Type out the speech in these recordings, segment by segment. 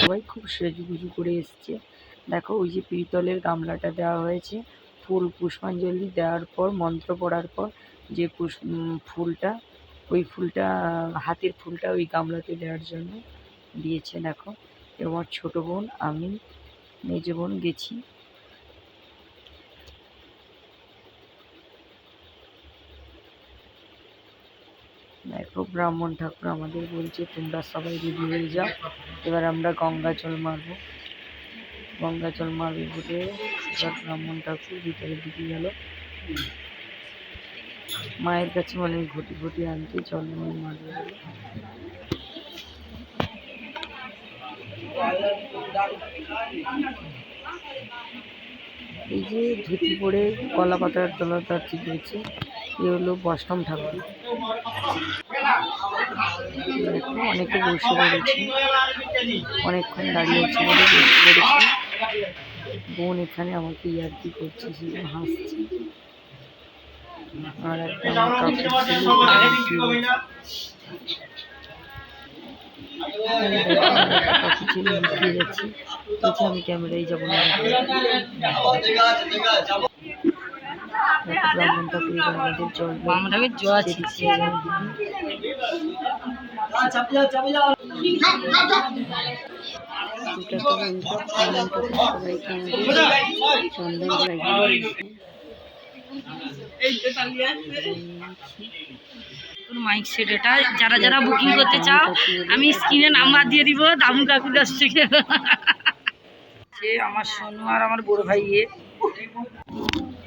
সবাই খুব সেজুগুজু করে এসছে। দেখো, ওই যে পিতলের গামলাটা দেওয়া হয়েছে। ফুল পুষ্পাঞ্জলি দেওয়ার পর, মন্ত্র পড়ার পর, যে পুষ ফুলটা, ওই ফুলটা, হাতের ফুলটা ওই গামলাতে দেওয়ার জন্য দিয়েছে। দেখো এবং ছোটো বোন, আমি, মেজো বোন গেছি। দেখো ব্রাহ্মণ ঠাকুর আমাদের বলছে, তোমরা সবাই রেডি হয়ে যাও। এবার আমরা গঙ্গা জল মারবো। গঙ্গা জল মারবো বলে এবার ব্রাহ্মণ ঠাকুর ভিতরের দিকে গেল। মায়ের কাছে মানে ঘটি ঘটি আনতে জল মারবে। এই যে ধুতি পরে কলা পাতার তলা তার ঠিক রয়েছে এ হলো বষ্টম ঠাকুর। অনেকে বসে পড়েছে অনেকক্ষণ দাঁড়িয়ে আছে বলে বসে পড়েছে বোন এখানে আমাকে ইয়ার্কি করছে সেজন্য হাসছে। আর একটা আমার আমি ক্যামেরায় যাব না দেখো ব্রাহ্মণ ঠাকুর এবার আমাদের জল মাইক সেট এটা। যারা যারা বুকিং করতে চাও আমি স্ক্রিনে নাম্বার দিয়ে দিব দামু কাকুর কাছ থেকে। সে আমার সোনু আর আমার বড় ভাই ইয়ে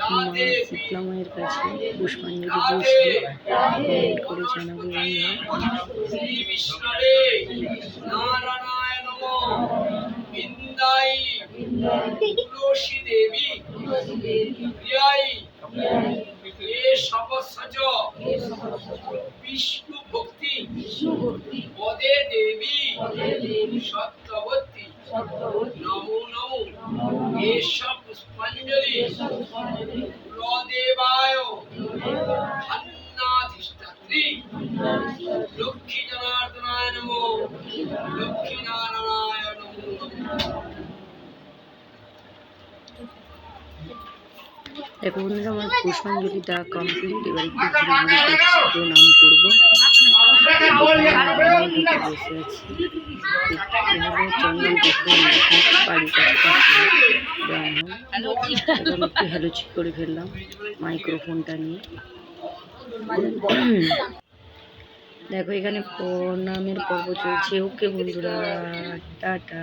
মা শীতলা মায়ের কাছে পুষ্পাঞ্জলি দিয়েছিল কমেন্ট করে জানাব বিষ্ণু ভক্তি পদে দেবী সত্যবতী নমো। নমো এসব দেখো বন্ধুরা আমার পুষ্পাঞ্জলিটা কমপ্লিট এবার একটু নাম করব। একটু হ্যালোচি করে ফেললাম মাইক্রোফোনটা নিয়ে দেখো এখানে প্রণামের পর্ব চলছে। ওকে বন্ধুরা টাটা।